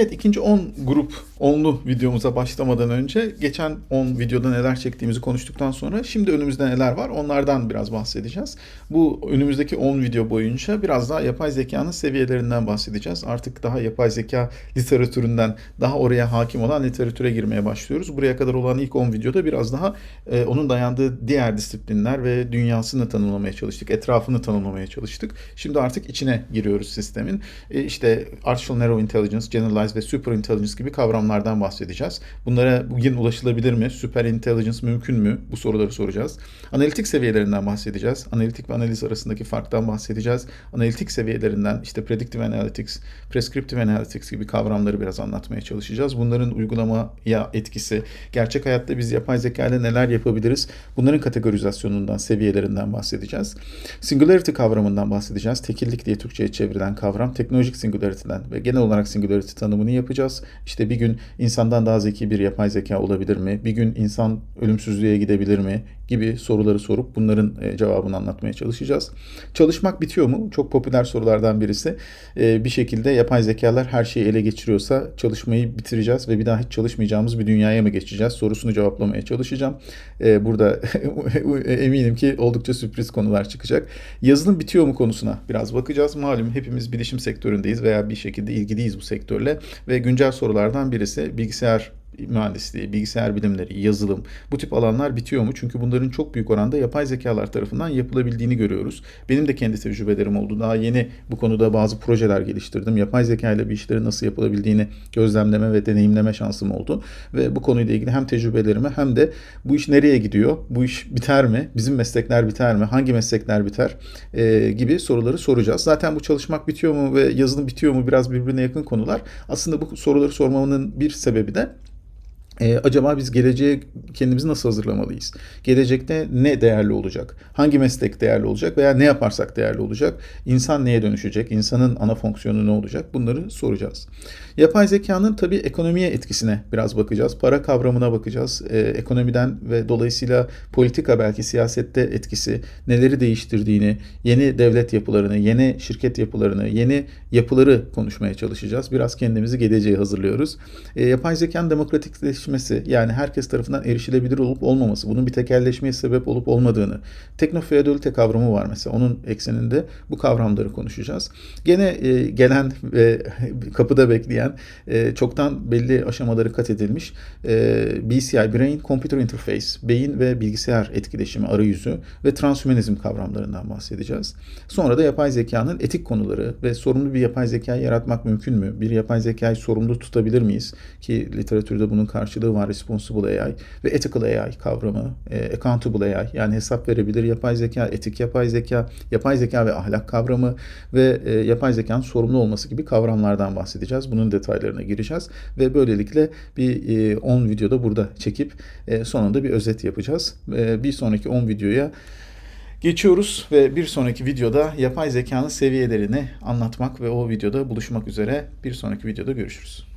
Evet ikinci 10 grup, 10'lu videomuza başlamadan önce geçen 10 videoda neler çektiğimizi konuştuktan sonra şimdi önümüzde neler var onlardan biraz bahsedeceğiz. Bu önümüzdeki 10 video boyunca biraz daha yapay zekanın seviyelerinden bahsedeceğiz. Artık daha yapay zeka literatüründen daha oraya hakim olan literatüre girmeye başlıyoruz. Buraya kadar olan ilk 10 videoda biraz daha e, onun dayandığı diğer disiplinler ve dünyasını tanımlamaya çalıştık. Etrafını tanımlamaya çalıştık. Şimdi artık içine giriyoruz sistemin. E, işte Artificial Narrow Intelligence, Generalized ve Super Intelligence gibi kavramlardan bahsedeceğiz. Bunlara bugün ulaşılabilir mi? Super Intelligence mümkün mü? Bu soruları soracağız. Analitik seviyelerinden bahsedeceğiz. Analitik ve analiz arasındaki farktan bahsedeceğiz. Analitik seviyelerinden işte Predictive Analytics, Prescriptive Analytics gibi kavramları biraz anlatmaya çalışacağız. Bunların uygulamaya etkisi, gerçek hayatta biz yapay zeka ile neler yapabiliriz? Bunların kategorizasyonundan, seviyelerinden bahsedeceğiz. Singularity kavramından bahsedeceğiz. Tekillik diye Türkçe'ye çevrilen kavram. Teknolojik singularity'den ve genel olarak singularity tanımını yapacağız. İşte bir gün insandan daha zeki bir yapay zeka olabilir mi? Bir gün insan ölümsüzlüğe gidebilir mi? Gibi soruları sorup bunların e, cevabını anlatmaya çalışacağız. Çalışmak bitiyor mu? Çok popüler sorulardan birisi. E, bir şekilde yapay zekalar her şeyi ele geçiriyorsa çalışmayı bitireceğiz ve bir daha hiç çalışmayacağımız bir dünyaya mı geçeceğiz? Sorusunu cevaplamaya çalışacağım. E, burada eminim ki oldukça sürpriz konular çıkacak. Yazılım bitiyor mu konusuna biraz bakacağız. Malum hepimiz bilişim sektöründeyiz veya bir şekilde ilgiliyiz bu sektörle ve güncel sorulardan birisi bilgisayar mühendisliği, bilgisayar bilimleri, yazılım bu tip alanlar bitiyor mu? Çünkü bunların çok büyük oranda yapay zekalar tarafından yapılabildiğini görüyoruz. Benim de kendi tecrübelerim oldu. Daha yeni bu konuda bazı projeler geliştirdim. Yapay zeka ile bir işlerin nasıl yapılabildiğini gözlemleme ve deneyimleme şansım oldu. Ve bu konuyla ilgili hem tecrübelerimi hem de bu iş nereye gidiyor? Bu iş biter mi? Bizim meslekler biter mi? Hangi meslekler biter? Ee, gibi soruları soracağız. Zaten bu çalışmak bitiyor mu ve yazılım bitiyor mu biraz birbirine yakın konular. Aslında bu soruları sormamın bir sebebi de ee, acaba biz geleceğe kendimizi nasıl hazırlamalıyız? Gelecekte ne değerli olacak? Hangi meslek değerli olacak veya ne yaparsak değerli olacak? İnsan neye dönüşecek? İnsanın ana fonksiyonu ne olacak? Bunları soracağız. Yapay zekanın tabii ekonomiye etkisine biraz bakacağız. Para kavramına bakacağız. Ee, ekonomiden ve dolayısıyla politika belki siyasette etkisi, neleri değiştirdiğini, yeni devlet yapılarını, yeni şirket yapılarını, yeni yapıları konuşmaya çalışacağız. Biraz kendimizi geleceğe hazırlıyoruz. Ee, yapay zekanın demokratikleşmesi erişmesi yani herkes tarafından erişilebilir olup olmaması, bunun bir tekelleşmeye sebep olup olmadığını, teknofeodalite kavramı var mesela onun ekseninde bu kavramları konuşacağız. Gene e, gelen ve kapıda bekleyen e, çoktan belli aşamaları kat edilmiş e, BCI, Brain Computer Interface, beyin ve bilgisayar etkileşimi arayüzü ve transhumanizm kavramlarından bahsedeceğiz. Sonra da yapay zekanın etik konuları ve sorumlu bir yapay zeka yaratmak mümkün mü? Bir yapay zekayı sorumlu tutabilir miyiz? Ki literatürde bunun karşılığı karşılığı var Responsible AI ve Ethical AI kavramı, e, Accountable AI yani hesap verebilir yapay zeka, etik yapay zeka, yapay zeka ve ahlak kavramı ve e, yapay zekanın sorumlu olması gibi kavramlardan bahsedeceğiz. Bunun detaylarına gireceğiz ve böylelikle bir e, 10 videoda burada çekip e, sonunda bir özet yapacağız. E, bir sonraki 10 videoya Geçiyoruz ve bir sonraki videoda yapay zekanın seviyelerini anlatmak ve o videoda buluşmak üzere. Bir sonraki videoda görüşürüz.